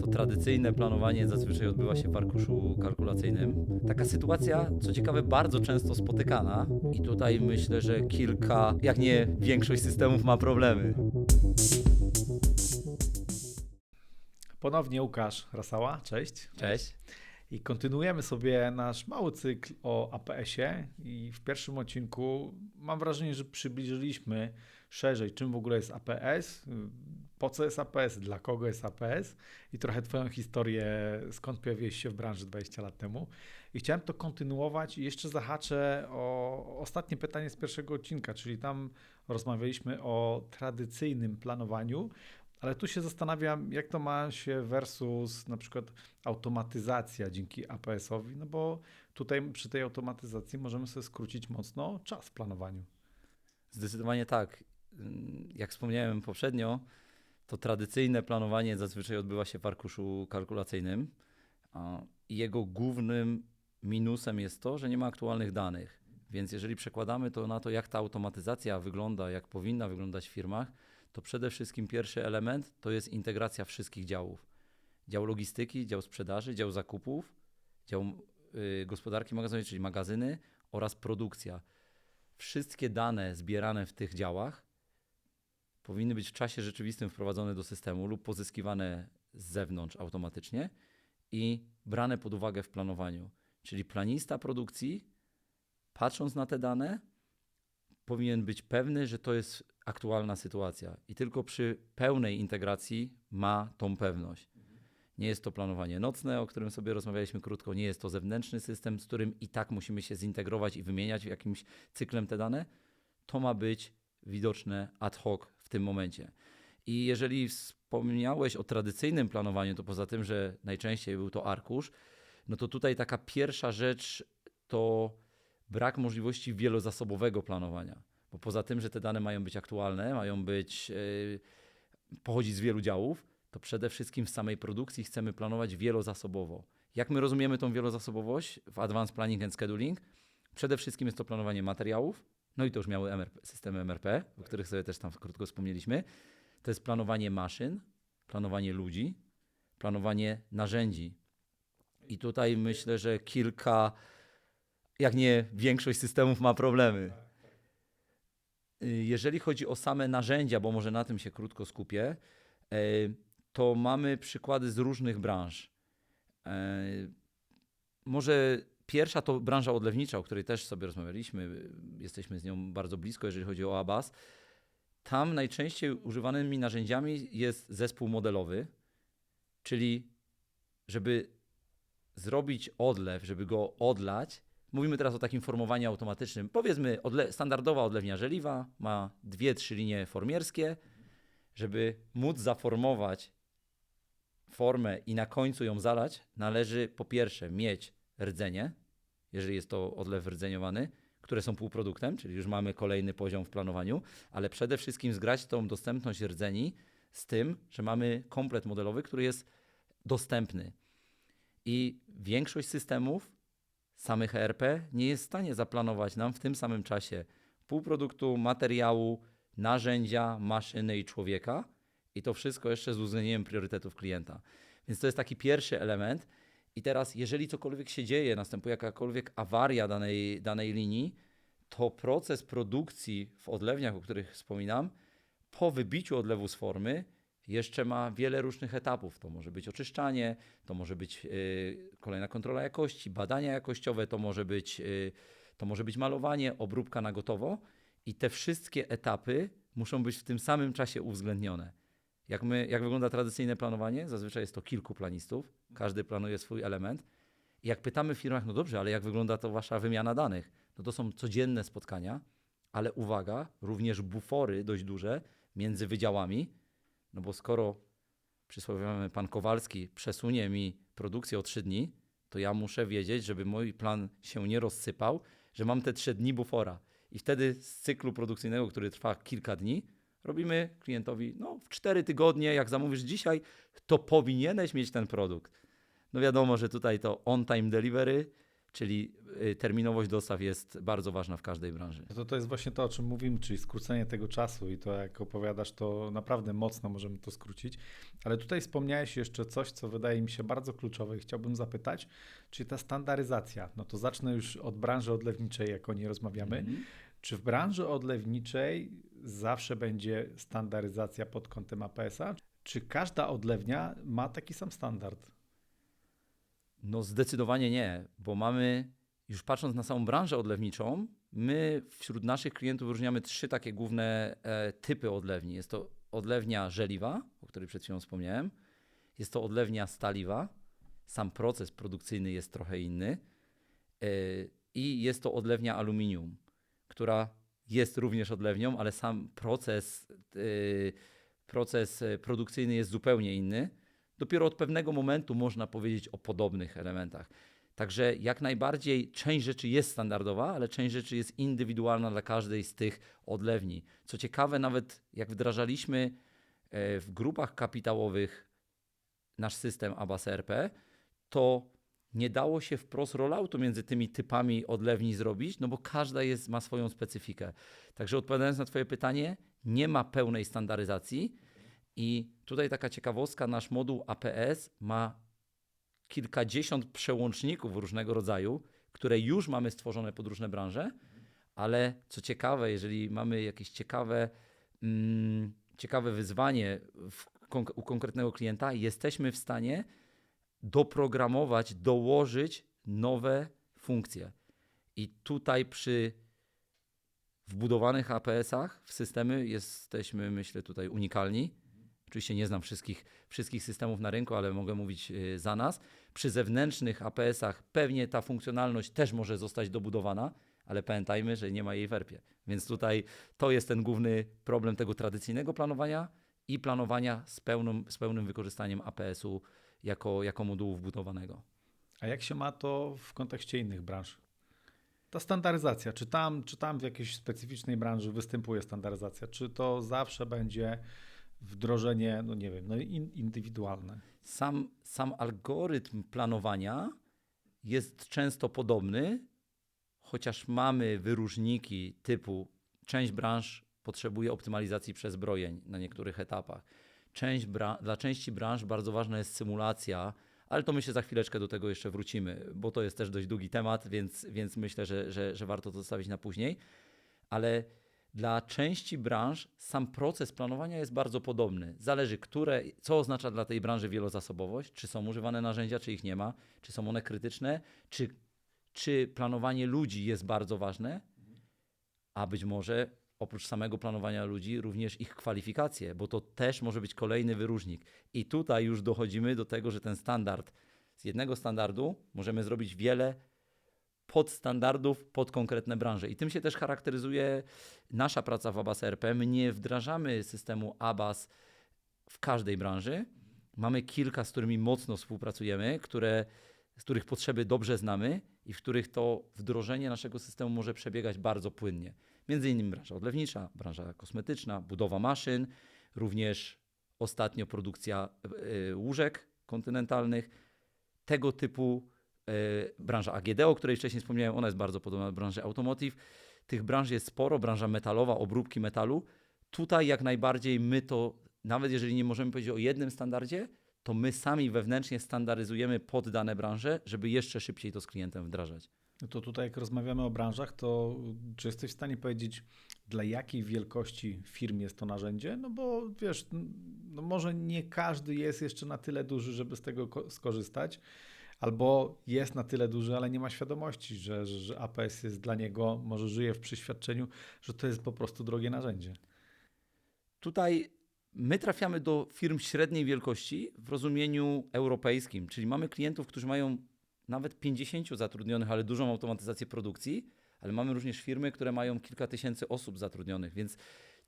to tradycyjne planowanie zazwyczaj odbywa się w arkuszu kalkulacyjnym. Taka sytuacja, co ciekawe, bardzo często spotykana i tutaj myślę, że kilka, jak nie większość systemów ma problemy. Ponownie Łukasz Rasała, cześć. Cześć. I kontynuujemy sobie nasz mały cykl o APS-ie i w pierwszym odcinku mam wrażenie, że przybliżyliśmy szerzej, czym w ogóle jest APS, po co jest APS, dla kogo jest APS i trochę Twoją historię, skąd pojawiłeś się w branży 20 lat temu. I chciałem to kontynuować i jeszcze zahaczę o ostatnie pytanie z pierwszego odcinka, czyli tam rozmawialiśmy o tradycyjnym planowaniu, ale tu się zastanawiam, jak to ma się versus na przykład automatyzacja dzięki APS-owi, no bo tutaj przy tej automatyzacji możemy sobie skrócić mocno czas w planowaniu. Zdecydowanie tak. Jak wspomniałem poprzednio, to tradycyjne planowanie zazwyczaj odbywa się w arkuszu kalkulacyjnym jego głównym minusem jest to, że nie ma aktualnych danych. Więc jeżeli przekładamy to na to, jak ta automatyzacja wygląda, jak powinna wyglądać w firmach, to przede wszystkim pierwszy element to jest integracja wszystkich działów. Dział logistyki, dział sprzedaży, dział zakupów, dział y, gospodarki magazynowej, czyli magazyny oraz produkcja. Wszystkie dane zbierane w tych działach powinny być w czasie rzeczywistym wprowadzone do systemu lub pozyskiwane z zewnątrz automatycznie i brane pod uwagę w planowaniu. Czyli planista produkcji, patrząc na te dane, powinien być pewny, że to jest aktualna sytuacja i tylko przy pełnej integracji ma tą pewność. Nie jest to planowanie nocne, o którym sobie rozmawialiśmy krótko, nie jest to zewnętrzny system, z którym i tak musimy się zintegrować i wymieniać jakimś cyklem te dane. To ma być widoczne ad hoc w tym momencie. I jeżeli wspomniałeś o tradycyjnym planowaniu, to poza tym, że najczęściej był to arkusz, no to tutaj taka pierwsza rzecz to brak możliwości wielozasobowego planowania. Bo poza tym, że te dane mają być aktualne, mają być, yy, pochodzić z wielu działów, to przede wszystkim w samej produkcji chcemy planować wielozasobowo. Jak my rozumiemy tą wielozasobowość w Advanced Planning and Scheduling? Przede wszystkim jest to planowanie materiałów, no i to już miały MRP, systemy MRP, o których sobie też tam krótko wspomnieliśmy. To jest planowanie maszyn, planowanie ludzi, planowanie narzędzi. I tutaj myślę, że kilka, jak nie większość systemów ma problemy. Jeżeli chodzi o same narzędzia, bo może na tym się krótko skupię, y, to mamy przykłady z różnych branż. Y, może pierwsza to branża odlewnicza, o której też sobie rozmawialiśmy. Jesteśmy z nią bardzo blisko, jeżeli chodzi o ABAS. Tam najczęściej używanymi narzędziami jest zespół modelowy, czyli żeby zrobić odlew, żeby go odlać, Mówimy teraz o takim formowaniu automatycznym. Powiedzmy, odle standardowa odlewnia żeliwa ma dwie, trzy linie formierskie. Żeby móc zaformować formę i na końcu ją zalać, należy po pierwsze mieć rdzenie, jeżeli jest to odlew rdzeniowany, które są półproduktem, czyli już mamy kolejny poziom w planowaniu, ale przede wszystkim zgrać tą dostępność rdzeni z tym, że mamy komplet modelowy, który jest dostępny. I większość systemów samych ERP nie jest w stanie zaplanować nam w tym samym czasie półproduktu, materiału, narzędzia, maszyny i człowieka i to wszystko jeszcze z uwzględnieniem priorytetów klienta. Więc to jest taki pierwszy element. I teraz, jeżeli cokolwiek się dzieje, następuje jakakolwiek awaria danej, danej linii, to proces produkcji w odlewniach, o których wspominam, po wybiciu odlewu z formy jeszcze ma wiele różnych etapów. To może być oczyszczanie, to może być y, kolejna kontrola jakości, badania jakościowe, to może być, y, to może być malowanie, obróbka na gotowo i te wszystkie etapy muszą być w tym samym czasie uwzględnione. Jak, my, jak wygląda tradycyjne planowanie? Zazwyczaj jest to kilku planistów, każdy planuje swój element. I jak pytamy w firmach, no dobrze, ale jak wygląda to wasza wymiana danych? No to są codzienne spotkania, ale uwaga, również bufory dość duże między wydziałami, no bo skoro przysłowiowy pan Kowalski przesunie mi produkcję o trzy dni, to ja muszę wiedzieć, żeby mój plan się nie rozsypał, że mam te trzy dni bufora. I wtedy z cyklu produkcyjnego, który trwa kilka dni, robimy klientowi, no w cztery tygodnie, jak zamówisz dzisiaj, to powinieneś mieć ten produkt. No wiadomo, że tutaj to on-time delivery czyli y, terminowość dostaw jest bardzo ważna w każdej branży. No to, to jest właśnie to, o czym mówimy, czyli skrócenie tego czasu i to jak opowiadasz, to naprawdę mocno możemy to skrócić. Ale tutaj wspomniałeś jeszcze coś, co wydaje mi się bardzo kluczowe i chciałbym zapytać, czyli ta standaryzacja. No to zacznę już od branży odlewniczej, jak o niej rozmawiamy. Mhm. Czy w branży odlewniczej zawsze będzie standaryzacja pod kątem APS-a? Czy każda odlewnia ma taki sam standard? No zdecydowanie nie, bo mamy, już patrząc na samą branżę odlewniczą, my wśród naszych klientów wyróżniamy trzy takie główne e, typy odlewni. Jest to odlewnia żeliwa, o której przed chwilą wspomniałem. Jest to odlewnia staliwa. Sam proces produkcyjny jest trochę inny. E, I jest to odlewnia aluminium, która jest również odlewnią, ale sam proces, e, proces e, produkcyjny jest zupełnie inny. Dopiero od pewnego momentu można powiedzieć o podobnych elementach. Także jak najbardziej część rzeczy jest standardowa, ale część rzeczy jest indywidualna dla każdej z tych odlewni. Co ciekawe, nawet jak wdrażaliśmy e, w grupach kapitałowych nasz system ABAS RP, to nie dało się wprost rolloutu między tymi typami odlewni zrobić, no bo każda jest, ma swoją specyfikę. Także odpowiadając na Twoje pytanie, nie ma pełnej standaryzacji i tutaj taka ciekawostka, nasz moduł APS ma kilkadziesiąt przełączników różnego rodzaju, które już mamy stworzone pod różne branże, ale co ciekawe, jeżeli mamy jakieś ciekawe, mm, ciekawe wyzwanie w, u konkretnego klienta, jesteśmy w stanie doprogramować, dołożyć nowe funkcje. I tutaj przy wbudowanych APS-ach w systemy jesteśmy, myślę, tutaj unikalni. Oczywiście nie znam wszystkich, wszystkich systemów na rynku, ale mogę mówić y, za nas. Przy zewnętrznych APS-ach pewnie ta funkcjonalność też może zostać dobudowana, ale pamiętajmy, że nie ma jej w ERP-ie. Więc tutaj to jest ten główny problem tego tradycyjnego planowania i planowania z, pełną, z pełnym wykorzystaniem APS-u jako, jako modułu wbudowanego. A jak się ma to w kontekście innych branż? Ta standaryzacja, czy tam, czy tam w jakiejś specyficznej branży występuje standaryzacja? Czy to zawsze będzie wdrożenie, no nie wiem, no in, indywidualne? Sam, sam algorytm planowania jest często podobny, chociaż mamy wyróżniki typu część branż potrzebuje optymalizacji przezbrojeń na niektórych etapach. Część dla części branż bardzo ważna jest symulacja, ale to myślę za chwileczkę do tego jeszcze wrócimy, bo to jest też dość długi temat, więc, więc myślę, że, że, że warto to zostawić na później. Ale dla części branż sam proces planowania jest bardzo podobny. Zależy, które, co oznacza dla tej branży wielozasobowość, czy są używane narzędzia, czy ich nie ma, czy są one krytyczne, czy, czy planowanie ludzi jest bardzo ważne, a być może oprócz samego planowania ludzi, również ich kwalifikacje, bo to też może być kolejny wyróżnik. I tutaj już dochodzimy do tego, że ten standard, z jednego standardu możemy zrobić wiele podstandardów pod konkretne branże. I tym się też charakteryzuje nasza praca w ABAS RP. My nie wdrażamy systemu ABAS w każdej branży. Mamy kilka, z którymi mocno współpracujemy, które, z których potrzeby dobrze znamy i w których to wdrożenie naszego systemu może przebiegać bardzo płynnie. Między innymi branża odlewnicza, branża kosmetyczna, budowa maszyn, również ostatnio produkcja y, łóżek kontynentalnych. Tego typu y, branża AGD, o której wcześniej wspomniałem, ona jest bardzo podobna do branży automotive. Tych branż jest sporo, branża metalowa, obróbki metalu. Tutaj jak najbardziej my to, nawet jeżeli nie możemy powiedzieć o jednym standardzie, to my sami wewnętrznie standaryzujemy pod dane branże, żeby jeszcze szybciej to z klientem wdrażać. To tutaj, jak rozmawiamy o branżach, to czy jesteś w stanie powiedzieć, dla jakiej wielkości firm jest to narzędzie? No bo wiesz, no może nie każdy jest jeszcze na tyle duży, żeby z tego skorzystać, albo jest na tyle duży, ale nie ma świadomości, że, że APS jest dla niego, może żyje w przyświadczeniu, że to jest po prostu drogie narzędzie. Tutaj my trafiamy do firm średniej wielkości w rozumieniu europejskim, czyli mamy klientów, którzy mają nawet 50 zatrudnionych, ale dużą automatyzację produkcji, ale mamy również firmy, które mają kilka tysięcy osób zatrudnionych, więc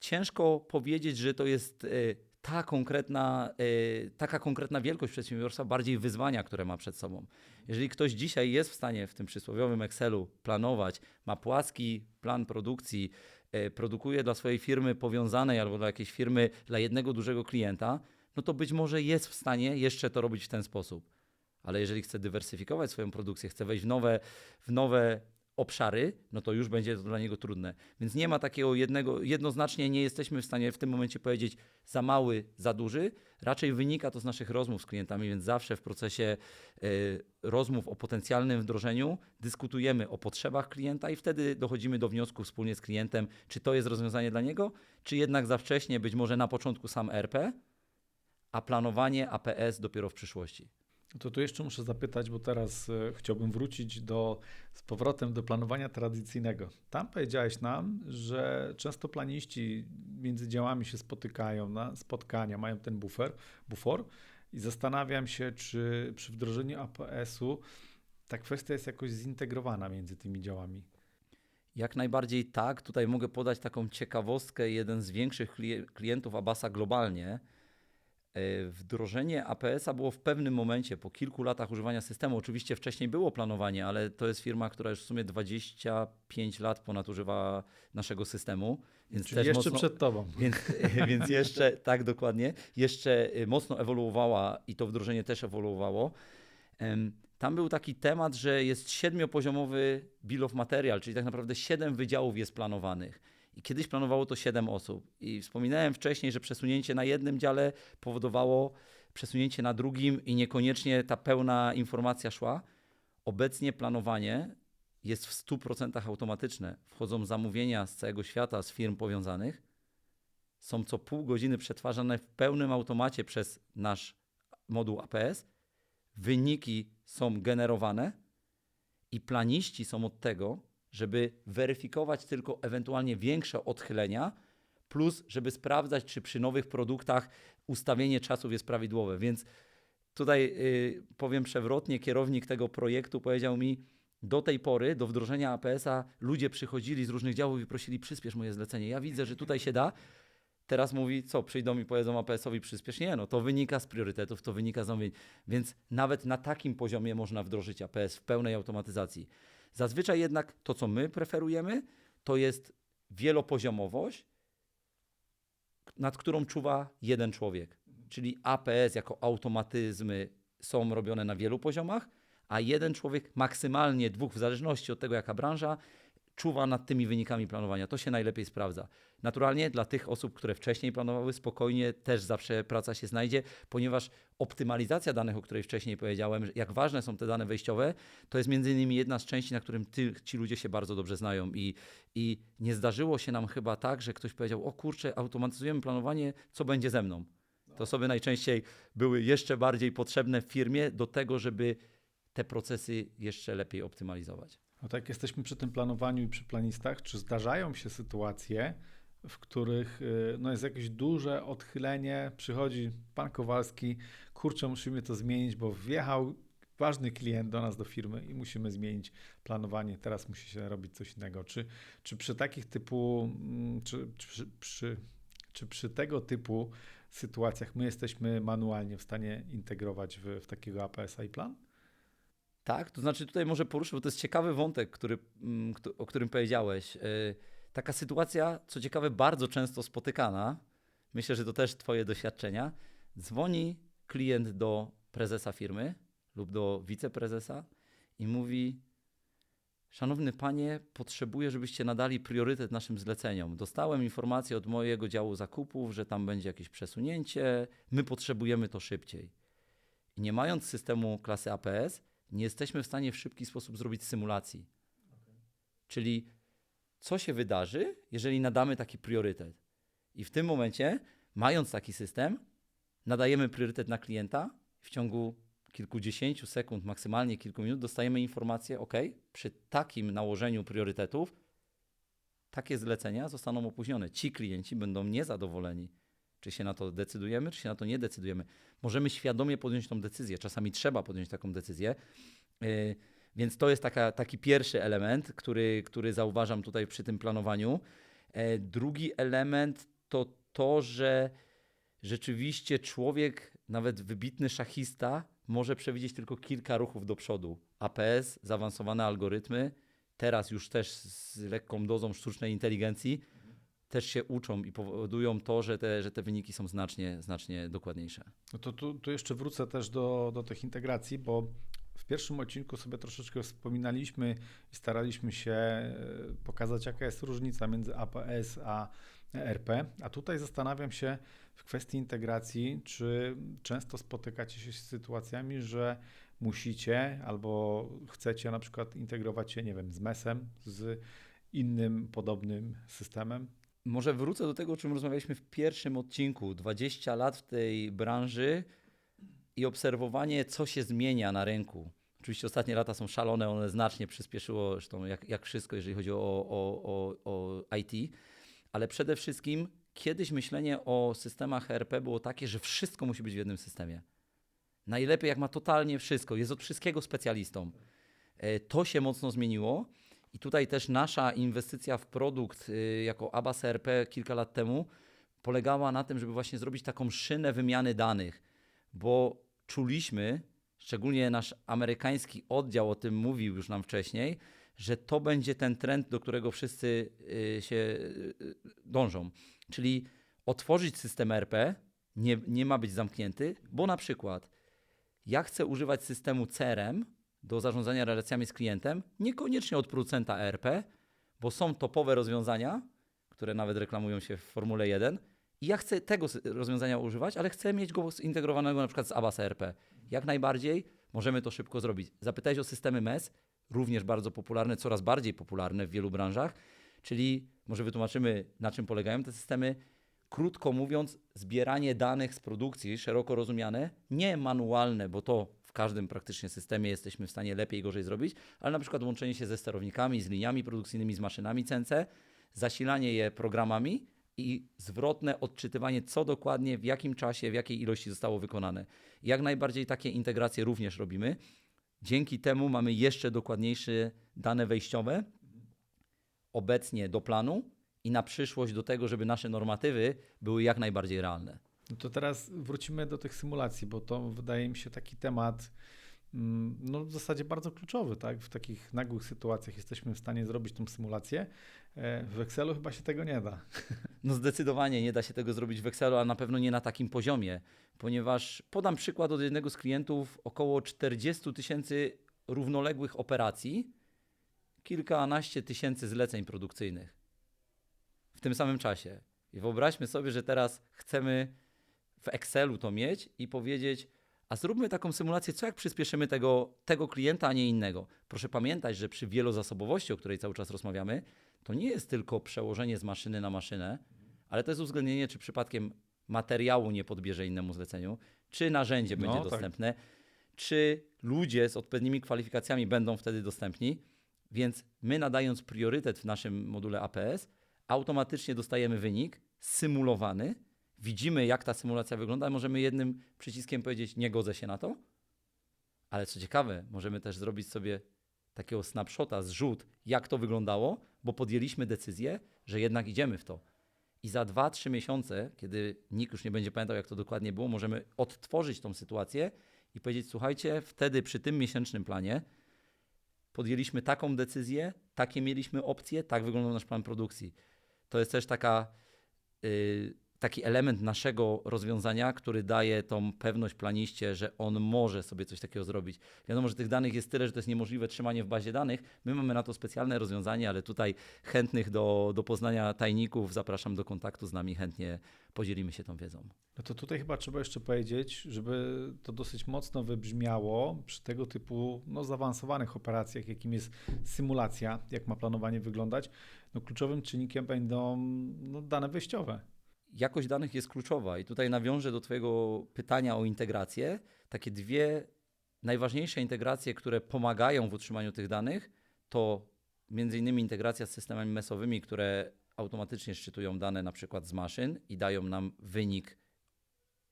ciężko powiedzieć, że to jest y, ta konkretna, y, taka konkretna wielkość przedsiębiorstwa, bardziej wyzwania, które ma przed sobą. Jeżeli ktoś dzisiaj jest w stanie w tym przysłowiowym Excelu planować, ma płaski plan produkcji, y, produkuje dla swojej firmy powiązanej albo dla jakiejś firmy, dla jednego dużego klienta, no to być może jest w stanie jeszcze to robić w ten sposób Ale jeżeli chce dywersyfikować swoją produkcję, chce wejść w nowe, w nowe obszary, no to już będzie to dla niego trudne. Więc nie ma takiego jednego, jednoznacznie nie jesteśmy w stanie w tym momencie powiedzieć za mały, za duży. Raczej wynika to z naszych rozmów z klientami, więc zawsze w procesie y, rozmów o potencjalnym wdrożeniu dyskutujemy o potrzebach klienta i wtedy dochodzimy do wniosku wspólnie z klientem, czy to jest rozwiązanie dla niego, czy jednak za wcześnie, być może na początku sam RP, a planowanie APS dopiero w przyszłości. To tu jeszcze muszę zapytać, bo teraz e, chciałbym wrócić do, z powrotem do planowania tradycyjnego. Tam powiedziałeś nam, że często planiści między działami się spotykają na spotkania, mają ten bufer, bufor i zastanawiam się, czy przy wdrożeniu APS-u ta kwestia jest jakoś zintegrowana między tymi działami. Jak najbardziej tak. Tutaj mogę podać taką ciekawostkę. Jeden z większych kli- klientów Abasa globalnie, wdrożenie APS-a było w pewnym momencie, po kilku latach używania systemu. Oczywiście wcześniej było planowanie, ale to jest firma, która już w sumie 25 lat ponad używa naszego systemu. Więc Czyli jeszcze mocno, przed tobą. Więc, więc jeszcze, tak dokładnie, jeszcze y, mocno ewoluowała i to wdrożenie też ewoluowało. Tam był taki temat, że jest siedmiopoziomowy bill of material, czyli tak naprawdę siedem wydziałów jest planowanych. I kiedyś planowało to siedem osób. I wspominałem wcześniej, że przesunięcie na jednym dziale powodowało przesunięcie na drugim i niekoniecznie ta pełna informacja szła. Obecnie planowanie jest w 100% automatyczne. Wchodzą zamówienia z całego świata, z firm powiązanych. Są co pół godziny przetwarzane w pełnym automacie przez nasz moduł APS. Wyniki są generowane i planiści są od tego, żeby weryfikować tylko ewentualnie większe odchylenia, plus żeby sprawdzać, czy przy nowych produktach ustawienie czasów jest prawidłowe. Więc tutaj y, powiem przewrotnie, kierownik tego projektu powiedział mi, do tej pory, do wdrożenia APS-a, ludzie przychodzili z różnych działów i prosili, przyspiesz moje zlecenie. Ja widzę, że tutaj się da. Teraz mówi, co, przyjdą i powiedzą APS-owi przyspiesz? Nie, no to wynika z priorytetów, to wynika z zamówień. Więc nawet na takim poziomie można wdrożyć APS w pełnej automatyzacji. Zazwyczaj jednak to, co my preferujemy, to jest wielopoziomowość, nad którą czuwa jeden człowiek. Czyli APS jako automatyzmy są robione na wielu poziomach, a jeden człowiek, maksymalnie dwóch, w zależności od tego, jaka branża, czuwa nad tymi wynikami planowania. To się najlepiej sprawdza. Naturalnie dla tych osób, które wcześniej planowały, spokojnie też zawsze praca się znajdzie, ponieważ optymalizacja danych, o której wcześniej powiedziałem, jak ważne są te dane wejściowe, to jest między innymi jedna z części, na którym ty, ci ludzie się bardzo dobrze znają. I, I nie zdarzyło się nam chyba tak, że ktoś powiedział: O kurczę, automatyzujemy planowanie, co będzie ze mną. To osoby najczęściej były jeszcze bardziej potrzebne w firmie do tego, żeby te procesy jeszcze lepiej optymalizować. No tak, jesteśmy przy tym planowaniu i przy planistach. Czy zdarzają się sytuacje, w których y, no, jest jakieś duże odchylenie, przychodzi pan Kowalski, kurczę, musimy to zmienić, bo wjechał ważny klient do nas, do firmy i musimy zmienić planowanie, teraz musi się robić coś innego. Czy, czy przy takich typu, mm, czy, czy, przy, czy przy tego typu sytuacjach my jesteśmy manualnie w stanie integrować w, w takiego APS-a i plan? Tak, to znaczy tutaj może poruszę, bo to jest ciekawy wątek, który, mm, o którym powiedziałeś. Yy, Taka sytuacja, co ciekawe, bardzo często spotykana. Myślę, że to też Twoje doświadczenia. Dzwoni klient do prezesa firmy lub do wiceprezesa i mówi: Szanowny panie, potrzebuję, żebyście nadali priorytet naszym zleceniom. Dostałem informację od mojego działu zakupów, że tam będzie jakieś przesunięcie, my potrzebujemy to szybciej. I nie mając systemu klasy APS, nie jesteśmy w stanie w szybki sposób zrobić symulacji. Czyli co się wydarzy, jeżeli nadamy taki priorytet. I w tym momencie, mając taki system, nadajemy priorytet na klienta. W ciągu kilkudziesięciu sekund, maksymalnie kilku minut, dostajemy informację: OK, przy takim nałożeniu priorytetów, takie zlecenia zostaną opóźnione. Ci klienci będą niezadowoleni. Czy się na to decydujemy, czy się na to nie decydujemy. Możemy świadomie podjąć tą decyzję. Czasami trzeba podjąć taką decyzję. Yy, więc to jest taka, taki pierwszy element, który, który zauważam tutaj przy tym planowaniu. E, drugi element to to, że rzeczywiście człowiek, nawet wybitny szachista, może przewidzieć tylko kilka ruchów do przodu. APS, zaawansowane algorytmy, teraz już też z lekką dozą sztucznej inteligencji, też się uczą i powodują to, że te, że te wyniki są znacznie, znacznie dokładniejsze. No to tu, tu jeszcze wrócę też do, do tych integracji, bo w pierwszym odcinku sobie troszeczkę wspominaliśmy i staraliśmy się e, pokazać, jaka jest różnica między APS a ERP. A tutaj zastanawiam się w kwestii integracji, czy często spotykacie się z sytuacjami, że musicie albo chcecie na przykład integrować się, nie wiem, z MES-em, z innym podobnym systemem. Może wrócę do tego, o czym rozmawialiśmy w pierwszym odcinku. 20 lat w tej branży i obserwowanie, co się zmienia na rynku. Oczywiście ostatnie lata są szalone, one znacznie przyspieszyło, zresztą jak, jak wszystko, jeżeli chodzi o, o, o, o IT, ale przede wszystkim kiedyś myślenie o systemach ERP było takie, że wszystko musi być w jednym systemie. Najlepiej jak ma totalnie wszystko, jest od wszystkiego specjalistą. E, To się mocno zmieniło i tutaj też nasza inwestycja w produkt y, jako Abbas ERP kilka lat temu polegała na tym, żeby właśnie zrobić taką szynę wymiany danych, bo czuliśmy, szczególnie nasz amerykański oddział o tym mówił już nam wcześniej, że to będzie ten trend, do którego wszyscy y, się y, dążą. Czyli otworzyć system ERP, nie, nie ma być zamknięty, bo na przykład ja chcę używać systemu CRM do zarządzania relacjami z klientem, niekoniecznie od producenta ERP, bo są topowe rozwiązania, które nawet reklamują się w Formule 1 i ja chcę tego rozwiązania używać, ale chcę mieć go zintegrowanego na przykład z Abbas ERP. Jak najbardziej możemy to szybko zrobić. Zapytałeś o systemy MES, również bardzo popularne, coraz bardziej popularne w wielu branżach, czyli może wytłumaczymy, na czym polegają te systemy. Krótko mówiąc, zbieranie danych z produkcji, szeroko rozumiane, nie manualne, bo to w każdym praktycznie systemie jesteśmy w stanie lepiej i gorzej zrobić, ale na przykład łączenie się ze sterownikami, z liniami produkcyjnymi, z maszynami CNC, zasilanie je programami i zwrotne odczytywanie, co dokładnie, w jakim czasie, w jakiej ilości zostało wykonane. Jak najbardziej takie integracje również robimy. Dzięki temu mamy jeszcze dokładniejsze dane wejściowe, obecnie do planu i na przyszłość do tego, żeby nasze normatywy były jak najbardziej realne. No to teraz wrócimy do tych symulacji, bo to wydaje mi się taki temat mm, no w zasadzie bardzo kluczowy, tak? W takich nagłych sytuacjach jesteśmy w stanie zrobić tą symulację. E, W Excelu chyba się tego nie da. No zdecydowanie nie da się tego zrobić w Excelu, a na pewno nie na takim poziomie, ponieważ podam przykład od jednego z klientów, około 40 tysięcy równoległych operacji, kilkanaście tysięcy zleceń produkcyjnych w tym samym czasie. I wyobraźmy sobie, że teraz chcemy w Excelu to mieć i powiedzieć, a zróbmy taką symulację, co jak przyspieszymy tego, tego klienta, a nie innego. Proszę pamiętać, że przy wielozasobowości, o której cały czas rozmawiamy, to nie jest tylko przełożenie z maszyny na maszynę, ale to jest uwzględnienie, czy przypadkiem materiału nie podbierze innemu zleceniu, czy narzędzie No, będzie tak. dostępne, czy ludzie z odpowiednimi kwalifikacjami będą wtedy dostępni. Więc my nadając priorytet w naszym module APS, automatycznie dostajemy wynik symulowany, widzimy jak ta symulacja wygląda, możemy jednym przyciskiem powiedzieć nie godzę się na to, ale co ciekawe, możemy też zrobić sobie takiego snapshota, zrzut, jak to wyglądało, bo podjęliśmy decyzję, że jednak idziemy w to. I za 2-3 miesiące, kiedy nikt już nie będzie pamiętał, jak to dokładnie było, możemy odtworzyć tą sytuację i powiedzieć: Słuchajcie, wtedy przy tym miesięcznym planie podjęliśmy taką decyzję, takie mieliśmy opcje, tak wyglądał nasz plan produkcji. To jest też taka, y, taki element naszego rozwiązania, który daje tą pewność planiście, że on może sobie coś takiego zrobić. Wiadomo, że tych danych jest tyle, że to jest niemożliwe trzymanie w bazie danych. My mamy na to specjalne rozwiązanie, ale tutaj chętnych do, do poznania tajników zapraszam do kontaktu z nami, chętnie podzielimy się tą wiedzą. No to tutaj chyba trzeba jeszcze powiedzieć, żeby to dosyć mocno wybrzmiało przy tego typu no, zaawansowanych operacjach, jakim jest symulacja, jak ma planowanie wyglądać. No, kluczowym czynnikiem będą no, dane wejściowe. Jakość danych jest kluczowa. I tutaj nawiążę do Twojego pytania o integrację. Takie dwie najważniejsze integracje, które pomagają w utrzymaniu tych danych, to między innymi integracja z systemami mesowymi, które automatycznie szczytują dane na przykład z maszyn i dają nam wynik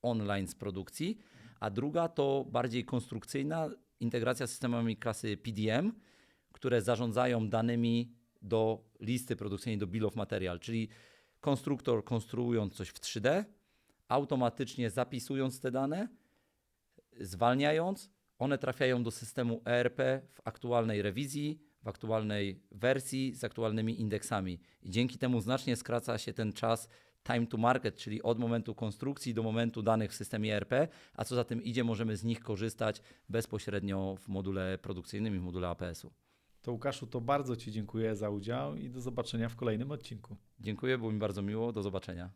online z produkcji, a druga to bardziej konstrukcyjna integracja z systemami klasy PDM, które zarządzają danymi do listy produkcyjnej, do bill of material, czyli konstruktor konstruując coś w 3D, automatycznie zapisując te dane, zwalniając, one trafiają do systemu ERP w aktualnej rewizji, w aktualnej wersji z aktualnymi indeksami. I dzięki temu znacznie skraca się ten czas time to market, czyli od momentu konstrukcji do momentu danych w systemie ERP, a co za tym idzie, możemy z nich korzystać bezpośrednio w module produkcyjnym i w module APS-u. To Łukaszu, to bardzo Ci dziękuję za udział i do zobaczenia w kolejnym odcinku. Dziękuję, było mi bardzo miło, do zobaczenia.